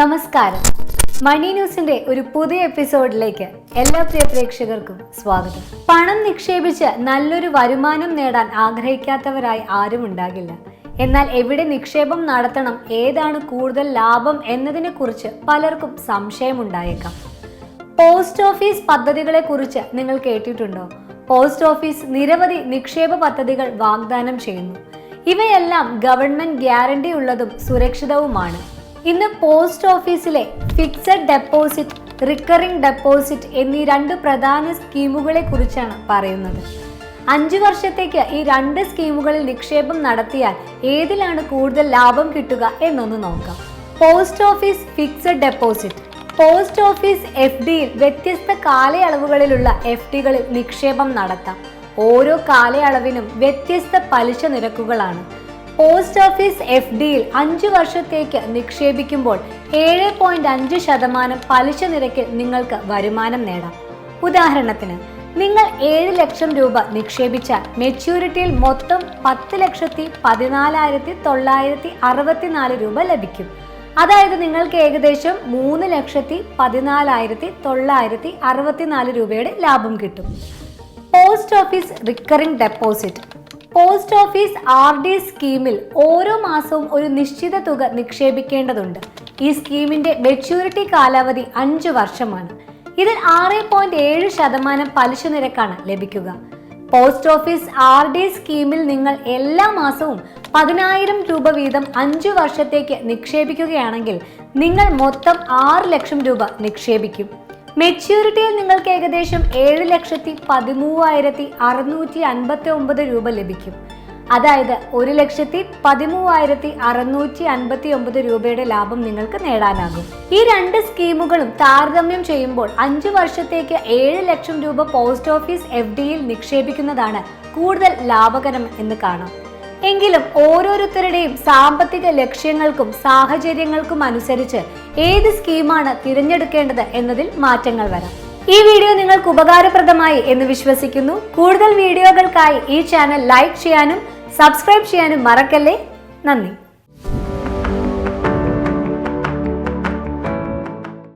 നമസ്കാരം. മണി ന്യൂസിന്റെ ഒരു പുതിയ എപ്പിസോഡിലേക്ക് എല്ലാ പ്രിയ പ്രേക്ഷകർക്കും സ്വാഗതം. പണം നിക്ഷേപിച്ച് നല്ലൊരു വരുമാനം നേടാൻ ആഗ്രഹിക്കാത്തവരായി ആരും ഉണ്ടാകില്ല. എന്നാൽ എവിടെ നിക്ഷേപം നടത്തണം ഏതാണ് കൂടുതൽ ലാഭം എന്നതിനെ കുറിച്ച് പലർക്കും സംശയമുണ്ടായേക്കാം. പോസ്റ്റ് ഓഫീസ് പദ്ധതികളെ കുറിച്ച് നിങ്ങൾ കേട്ടിട്ടുണ്ടോ? പോസ്റ്റ് ഓഫീസ് നിരവധി നിക്ഷേപ പദ്ധതികൾ വാഗ്ദാനം ചെയ്യുന്നു. ഇവയെല്ലാം ഗവൺമെന്റ് ഗ്യാരണ്ടി ഉള്ളതും സുരക്ഷിതവുമാണ്. ഇന്ന് പോസ്റ്റ് ഓഫീസിലെ ഫിക്സഡ് ഡെപ്പോസിറ്റ് റിക്കറിംഗ് ഡെപ്പോസിറ്റ് എന്നീ രണ്ട് പ്രധാന സ്കീമുകളെ കുറിച്ചാണ് പറയുന്നത്. അഞ്ചു വർഷത്തേക്ക് ഈ രണ്ട് സ്കീമുകളിൽ നിക്ഷേപം നടത്തിയാൽ ഏതിലാണ് കൂടുതൽ ലാഭം കിട്ടുക എന്നൊന്ന് നോക്കാം. Post office fixed deposit. Post office F ഡിയിൽ വ്യത്യസ്ത കാലയളവുകളിലുള്ള എഫ് ഡികളിൽ നിക്ഷേപം നടത്താം. ഓരോ കാലയളവിനും വ്യത്യസ്ത പലിശ നിരക്കുകളാണ്. പോസ്റ്റ് ഓഫീസ് എഫ് ഡിയിൽ അഞ്ചു വർഷത്തേക്ക് നിക്ഷേപിക്കുമ്പോൾ ഏഴ് പോയിന്റ് അഞ്ച് ശതമാനം പലിശ നിരക്കിൽ നിങ്ങൾക്ക് വരുമാനം നേടാം. ഉദാഹരണത്തിന് നിങ്ങൾ ഏഴ് ലക്ഷം രൂപ നിക്ഷേപിച്ചാൽ മെച്യൂരിറ്റിയിൽ മൊത്തം പത്ത് ലക്ഷത്തി പതിനാലായിരത്തി തൊള്ളായിരത്തി അറുപത്തിനാല് രൂപ ലഭിക്കും. അതായത് നിങ്ങൾക്ക് ഏകദേശം മൂന്ന് ലക്ഷത്തി പതിനാലായിരത്തി തൊള്ളായിരത്തി അറുപത്തിനാല് രൂപയുടെ ലാഭം കിട്ടും. Post office recurring deposit post office R D സ്കീമിൽ ഓരോ മാസവും ഒരു നിശ്ചിത തുക നിക്ഷേപിക്കേണ്ടതുണ്ട്. ഈ സ്കീമിന്റെ മെച്യൂരിറ്റി കാലാവധി അഞ്ച് വർഷമാണ്. ഇതിൽ ആറ് പോയിന്റ് ഏഴ് ശതമാനം പലിശ നിരക്കാണ് ലഭിക്കുക. പോസ്റ്റ് ഓഫീസ് ആർ ഡി സ്കീമിൽ നിങ്ങൾ എല്ലാ മാസവും പതിനായിരം രൂപ വീതം അഞ്ചു വർഷത്തേക്ക് നിക്ഷേപിക്കുകയാണെങ്കിൽ നിങ്ങൾ മൊത്തം ആറ് ലക്ഷം രൂപ നിക്ഷേപിക്കും. മെച്യൂരിറ്റിയിൽ നിങ്ങൾക്ക് ഏകദേശം ഏഴ് ലക്ഷത്തി പതിമൂവായിരത്തി അറുന്നൂറ്റി അൻപത്തി ഒമ്പത് രൂപ ലഭിക്കും. അതായത് ഒരു ലക്ഷത്തി പതിമൂവായിരത്തി അറുന്നൂറ്റി അൻപത്തി ഒമ്പത് രൂപയുടെ ലാഭം നിങ്ങൾക്ക് നേടാനാകും. ഈ രണ്ട് സ്കീമുകളും താരതമ്യം ചെയ്യുമ്പോൾ അഞ്ചു വർഷത്തേക്ക് ഏഴ് ലക്ഷം രൂപ പോസ്റ്റ് ഓഫീസ് എഫ് ഡിയിൽ നിക്ഷേപിക്കുന്നതാണ് കൂടുതൽ ലാഭകരം എന്ന് കാണാം. എങ്കിലും ഓരോരുത്തരുടെയും സാമ്പത്തിക ലക്ഷ്യങ്ങൾക്കും സാഹചര്യങ്ങൾക്കും അനുസരിച്ച് ഏത് സ്കീമാണ് തിരഞ്ഞെടുക്കേണ്ടത് എന്നതിൽ മാറ്റങ്ങൾ വരാം. ഈ വീഡിയോ നിങ്ങൾക്ക് ഉപകാരപ്രദമായി എന്ന് വിശ്വസിക്കുന്നു. കൂടുതൽ വീഡിയോകൾക്കായി ഈ ചാനൽ ലൈക്ക് ചെയ്യാനും സബ്സ്ക്രൈബ് ചെയ്യാനും മറക്കല്ലേ? നന്ദി.